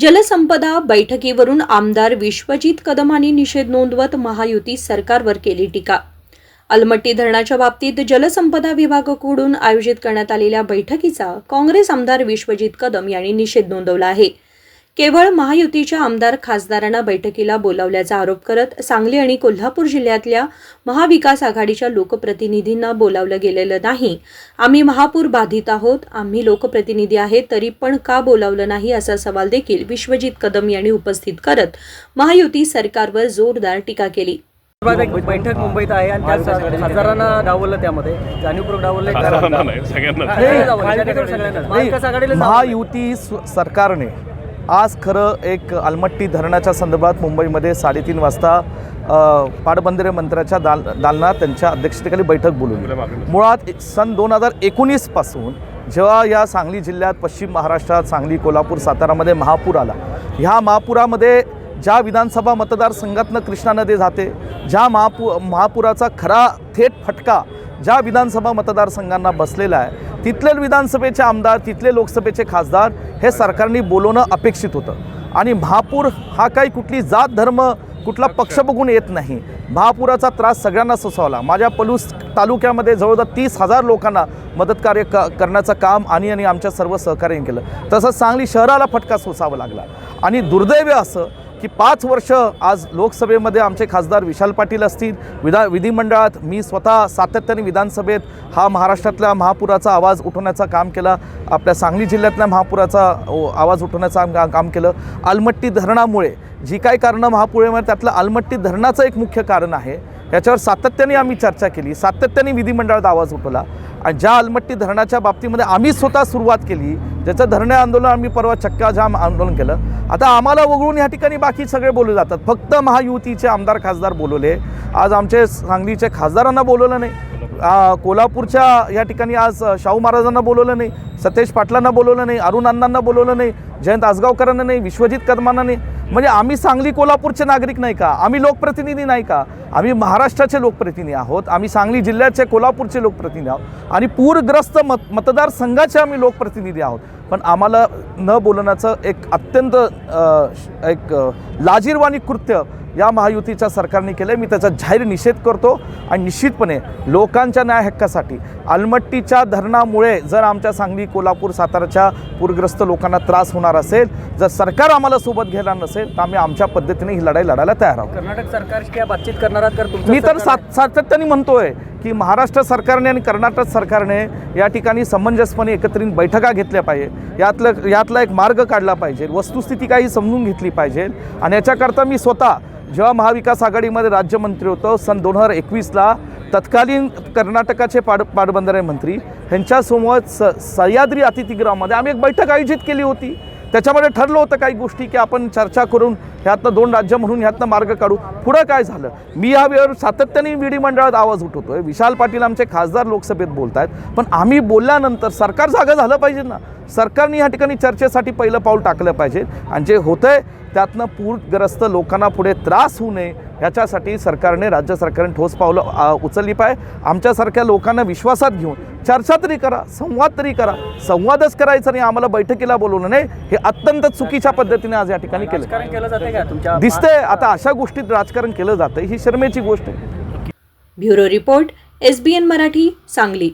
जलसंपदा बैठकीवरून आमदार विश्वजित कदमांनी निषेध नोंदवत महायुती सरकारवर केली टीका. अलमट्टी धरणाच्या बाबतीत जलसंपदा विभागाकडून आयोजित करण्यात आलेल्या बैठकीचा काँग्रेस आमदार विश्वजित कदम यांनी निषेध नोंदवला आहे. केवळ महायुतीच्या आमदार खासदारांना बैठकीला बोलावल्याचा आरोप करत सांगली आणि कोल्हापूर जिल्ह्यातल्या महाविकास आघाडीच्या लोकप्रतिनिधींना बोलावलं गेलेलं नाही. आम्ही महापूर बाधित आहोत आम्ही लोकप्रतिनिधी आहेत तरी पण का बोलावलं नाही असा सवाल देखील विश्वजित कदम यांनी उपस्थित करत महायुती सरकारवर जोरदार टीका केली. बैठक मुंबईत आहे आणि त्या हजारांना डावललं त्यामध्ये. जाणीवपूर्वक डावललं. महायुती सरकारने आज खरं एक अलमट्टी धरणाच्या संदर्भात मुंबईमध्ये साडेतीन वाजता पाटबंधारे मंत्र्याच्या दाल दालनात त्यांच्या अध्यक्षतेखाली बैठक बोलवली. मुळात एक- सन दोन हजार एकोणीसपासून जेव्हा या सांगली जिल्ह्यात पश्चिम महाराष्ट्रात सांगली कोल्हापूर सातारामध्ये महापूर आला ह्या महापुरामध्ये ज्या विधानसभा मतदारसंघातनं कृष्णा नदी जाते ज्या महापू महापुराचा खरा थेट फटका ज्या विधानसभा मतदारसंघांना बसलेला आहे तिथले विधानसभेचे आमदार तिथले लोकसभेचे खासदार हे सरकारने बोलवणं अपेक्षित होतं. आणि महापूर हा काही कुठली जात धर्म कुठला पक्ष बघून येत नाही. महापुराचा त्रास सगळ्यांना सोसावला माझ्या पलूस तालुक्यामध्ये जवळजवळ तीस हजार लोकांना मदत कार्य क करण्याचं काम आणि आणि आमच्या सर्व सहकार्याने केलं. तसंच सांगली शहराला फटका सोसावा लागला. आणि दुर्दैव असं की पाच वर्ष आज लोकसभेमध्ये आमचे खासदार विशाल पाटील असतील. विधा विधिमंडळात मी स्वतः सातत्याने विधानसभेत हा महाराष्ट्रातल्या महापुराचा आवाज उठवण्याचा काम केला. आपल्या सांगली जिल्ह्यातल्या महापुराचा ओ, आवाज उठवण्याचं काम काम केलं. आलमट्टी धरणामुळे जी काही कारणं महापुरामुळे त्यातलं आलमट्टी धरणाचं एक मुख्य कारण आहे. याच्यावर सातत्याने आम्ही चर्चा केली. सातत्याने विधिमंडळात आवाज उठवला. आणि ज्या अलमट्टी धरणाच्या बाबतीमध्ये आम्ही स्वतः सुरुवात केली ज्याचं धरणे आंदोलन आम्ही परवा चक्का जाम आंदोलन केलं आता आम्हाला वगळून या ठिकाणी बाकी सगळे बोलले जातात. फक्त महायुतीचे आमदार खासदार बोलवले. आज आमचे सांगलीचे खासदारांना बोलवलं नाही. कोल्हापूरच्या या ठिकाणी आज शाहू महाराजांना बोलवलं नाही. सतेज पाटलांना बोलवलं नाही. अरुण अण्णांना बोलवलं नाही. जयंत आसगावकरांना नाही. विश्वजित कदमांना नाही. म्हणजे आम्ही सांगली कोल्हापूरचे नागरिक नाही का? आम्ही लोकप्रतिनिधी नाही का? आम्ही महाराष्ट्राचे लोकप्रतिनिधी आहोत. आम्ही सांगली जिल्ह्याचे कोल्हापूरचे लोकप्रतिनिधी आहोत. आणि पूरग्रस्त मत मतदारसंघाचे आम्ही लोकप्रतिनिधी आहोत. पण आम्हाला न बोलण्याचं एक अत्यंत श- एक लाजीरवाणी कृत्य या महायुतीच्या सरकारने केलं मी त्याचा जाहीर निषेध करतो आणि निश्चितपणे लोकांच्या न्याय हक्कासाठी आलमट्टीच्या धरणामुळे जर आमच्या सांगली कोल्हापूर साताराच्या पूरग्रस्त लोकांना त्रास होणार असेल जर सरकार आम्हाला सोबत घेणार नसेल तर आम्ही आमच्या पद्धतीने ही लढाई लढायला तयार आहोत. कर्नाटक सरकारशी काय बातचीत करणार आहात तर मी तर सात सातत्याने म्हणतोय की महाराष्ट्र सरकारने आणि कर्नाटक सरकारने या ठिकाणी समंजसपणे एकत्रित बैठका घेतल्या पाहिजे. यातलं यातला एक मार्ग काढला पाहिजे. वस्तुस्थिती काही समजून घेतली पाहिजे. आणि याच्याकरता मी स्वतः जेव्हा महाविकास आघाडीमध्ये राज्यमंत्री होतो सन दोन हजार एकवीसला तत्कालीन कर्नाटकाचे पाड पाटबंधारे मंत्री ह्यांच्यासमोर स सह्याद्री अतिथीगृहामध्ये आम्ही एक बैठक आयोजित केली होती. त्याच्यामध्ये ठरलं होतं काही गोष्टी की आपण चर्चा करून ह्यातनं दोन राज्य म्हणून ह्यातनं मार्ग काढू. पुढं काय झालं? मी या वेळेवर सातत्याने विधिमंडळात आवाज उठवतो आहे विशाल पाटील आमचे खासदार लोकसभेत बोलत आहेत पण आम्ही बोलल्यानंतर सरकार जागं झालं पाहिजे ना? सरकारने ह्या ठिकाणी चर्चेसाठी पहिलं पाऊल टाकलं पाहिजे. आणि जे होतं आहे त्यातनं पूरग्रस्त लोकांना पुढे त्रास होऊ नये. याच्यासाठी सरकारने राज्य सरकारने ठोस पावलं उचलली पाहिजे आमच्यासारख्या लोकांना विश्वासात घेऊन चर्चा तरी करा संवाद तरी करा. संवादच करायचा नाही आम्हाला बैठकीला बोलवलं नाही. हे अत्यंत चुकीच्या पद्धतीने आज या ठिकाणी केलं. राजकारण केलं जाते का? तुमच्या दिसतंय आता अशा गोष्टीत राजकारण केलं जातं ही शर्मेची गोष्ट आहे. Bureau report SBN Marathi Sangli.